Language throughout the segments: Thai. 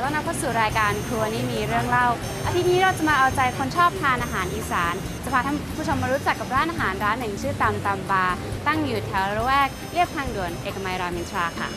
ขอต้อนรับเข้าสู่รายการครัวนี่มีเรื่องเล่า อาทิตย์นี้เราจะมาเอาใจคนชอบทานอาหารอีสาน จะพาท่านผู้ชมมารู้จักกับร้านอาหารร้านหนึ่งชื่อตำตำบา ตั้งอยู่แถวระแวกเรียบทางด่วนเอกมัยรามอินทราค่ะ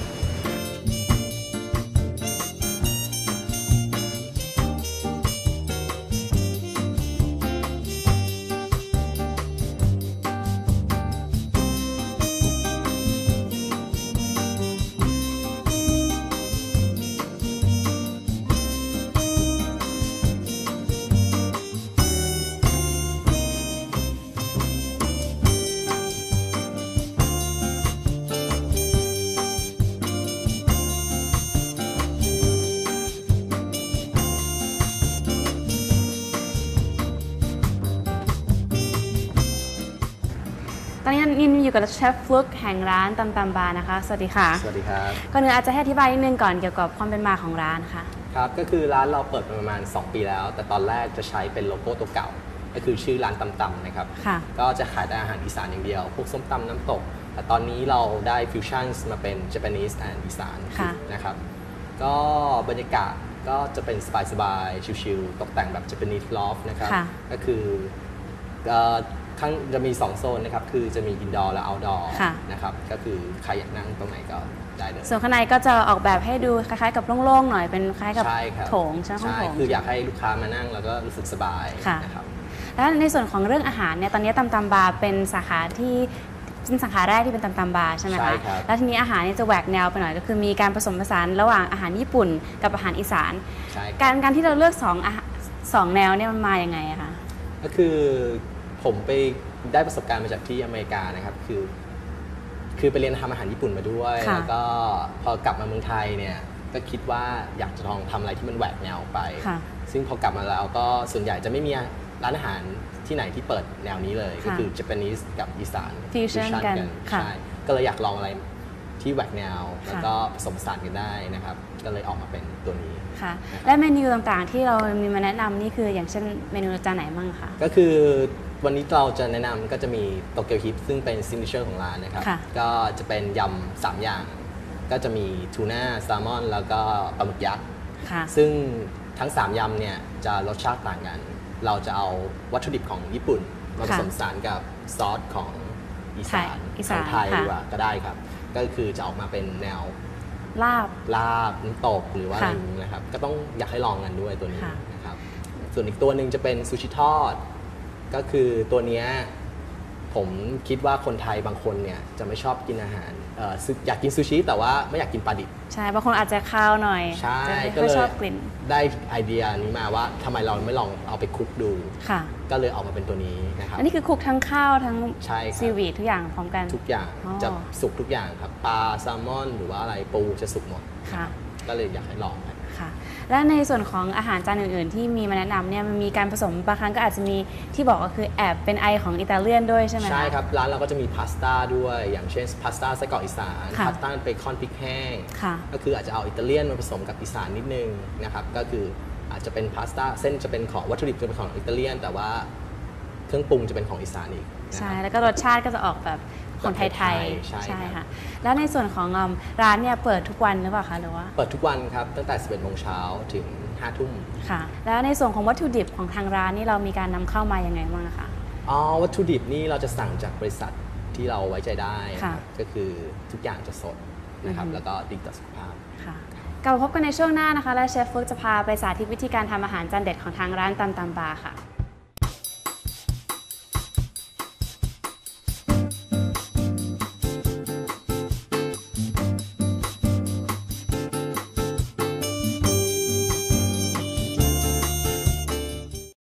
ตอนนี้นินอยู่กับเชฟฟลุกแห่งร้านตำตำบานะคะ สวัสดีค่ะ สวัสดีครับ ก่อนอื่นอาจจะให้อธิบายนิดนึงก่อนเกี่ยวกับความเป็นมาของร้านค่ะ ครับ ก็คือร้านเราเปิดมาประมาณ 2 ปีแล้ว แต่ตอนแรกจะใช้เป็นโลโก้ตัวเก่า ก็คือชื่อร้านตำตำๆนะครับ ค่ะ ก็จะขายแต่อาหารอีสานอย่างเดียว พวกส้มตำน้ำตก แต่ตอนนี้เราได้ฟิวชั่นมาเป็น Japanese and อีสานค่ะ นะครับ ก็บรรยากาศก็จะเป็นสบายๆ ชิลๆ ตกแต่งแบบ Japanese loft นะครับค่ะก็คือเอ่อ ข้างจะมี 2 โซนนะครับ คือจะมี indoor และ outdoor ค่ะ นะครับ ก็คือใครอยากนั่งตรงไหนก็ได้เลย ส่วนข้างในก็จะออกแบบให้ดูคล้ายๆ กับโล่งๆหน่อยเป็นคล้ายกับใช่ครับโถงใช่ไหมห้องใช่โถง คืออยากให้ลูกค้ามานั่งแล้วก็รู้สึกสบายค่ะ นะครับ แล้วในส่วนของเรื่องอาหารเนี่ยตอนนี้ตำตำบาร์เป็นสาขาที่เป็นสาขาแรกที่เป็นตำตำบาร์ใช่ไหมใช่คะครับ แล้วทีนี้อาหารเนี่ยจะแหวกแนวไปหน่อยก็คือมีการผสมผสานระหว่างอาหารญี่ปุ่นกับอาหารอีสาน ใช่ครับ การการที่เราเลือกสองอาหารสองแนวเนี่ยมันมาอย่างไงอะคะ ก็คือ ผมไปได้ประสบการณ์มาจากที่อเมริกานะครับ คือ คือไปเรียนทำอาหารญี่ปุ่นมาด้วย ค่ะ แล้วก็พอกลับมาเมืองไทยเนี่ยก็คิดว่าอยากจะลองทำอะไรที่มันแหวกแนวออกไป ค่ะ ซึ่งพอกลับมาแล้วก็ส่วนใหญ่จะไม่มีร้านอาหารที่ไหนที่เปิดแนวนี้เลยก็ค่ะคือ Japanese กับอีสาน Fusion กันค่ะใช่ก็เลยอยากลองอะไรที่แหวกแนว แล้วค่ะก็ผสมผสานกันได้นะครับ ก็เลยออกมาเป็นตัวนี้ ค่ะนะครับและเมนูต่างๆที่เรามีมาแนะนำนี่คืออย่างเช่นเมนูจานไหนบ้างคะ ก็คือวันนี้เราจะแนะนำก็จะมีโตเกียวฮิปซึ่งเป็นซิ g เ a อร์ของร้านนะครับ ค่ะ ก็จะเป็นยำสามอย่าง ก็จะมีทูน่าแซลมอน แล้วก็ปลาหมึกยักษ์ ค่ะ ซึ่งทั้ง 3ยำเนี่ยจะรสชาติต่างกัน เราจะเอาวัตถุดิบของญี่ปุ่นมาผค่ะสมผสานกับซอสของอีสานไทยอีขสานองไทยค่ะ ดีกว่าก็ได้ครับ ก็คือจะออกมาเป็นแนว ลาบ ลาบน้ำตกหรือว่าอะไรค่ะอย่างนี้นะครับ ก็ต้องอยากให้ลองกันด้วยตัวนี้ค่ะ นะครับ ส่วนอีกตัวหนึ่งจะเป็นซูชิทอด ก็คือตัวเนี้ย ผมคิดว่าคนไทยบางคนเนี่ยจะไม่ชอบกินอาหารเอ่อซึอยากกินซูชิแต่ว่าไม่อยากกินปลาดิบ ใช่บางคนอาจจะคาวหน่อยใช่จะไม่ก็ค่อยเลยชอบกลิ่นได้ไอเดียนี้มาว่าทำไมเราไม่ลองเอาไปคลุกดู ค่ะ ก็เลยออกมาเป็นตัวนี้นะครับ อันนี้คือคลุกทั้งข้าวทั้งใช่ครับ ซีวีดทุกอย่างพร้อมกัน ทุกอย่างอ๋อ จะสุกทุกอย่างครับปลาแซลมอนหรือว่าอะไรปูจะสุกหมด ค่ะ ก็เลยอยากให้ลองกัน ค่ะ และในส่วนของอาหารจานอื่นๆ ที่มีมาแนะนำเนี่ยมันมีการผสมบางครั้งก็อาจจะมีที่บอกก็คือแอบเป็นไอของอิตาเลียนด้วยใช่ไหมะ ใช่ครับ ร้านเราก็จะมีพาสต้าด้วย อย่างเช่นพาสต้าไส้กรอกอีสานค่ะ พาสต้าเบคอนพริกแห้ง ค่ะ ก็คืออาจจะเอาอิตาเลียนมาผสมกับอีสานนิดนึงนะครับ ก็คืออาจจะเป็นพาสต้าเส้นจะเป็นของวัตถุดิบจะเป็นของอิตาเลียน แต่ว่า เครื่องปรุงจะเป็นของอีสานอีกนะใช่ครับแล้วก็รสชาติก็จะออกแบบคนไทยแบบไทยๆใช่ใช่ครัค่ะบแล้วในส่วนของอืมร้านเนี่ยเปิดทุกวันหรือเปล่าคะหรือว่า เปิดทุกวันครับ ตั้งแต่ 11โมงเช้าถึง5ทุ่มค่ะ แล้วในส่วนของวัตถุดิบของทางร้านนี่เรามีการนำเข้ามายังไงบ้างอะคะอ๋อวัตถุดิบนี่เราจะสั่งจากบริษัทที่เราไว้ใจได้นะคค่ะรับก็คือทุกอย่างจะสดนะครับอือฮึแล้วก็ดีต่อสุขภาพค่ะกลับมาพบกันในช่วงหน้านะคะ และเชฟฟึกจะพาไปสาธิตวิธีการทำอาหารจานเด็ดของทางร้านตำตำบาค่ะ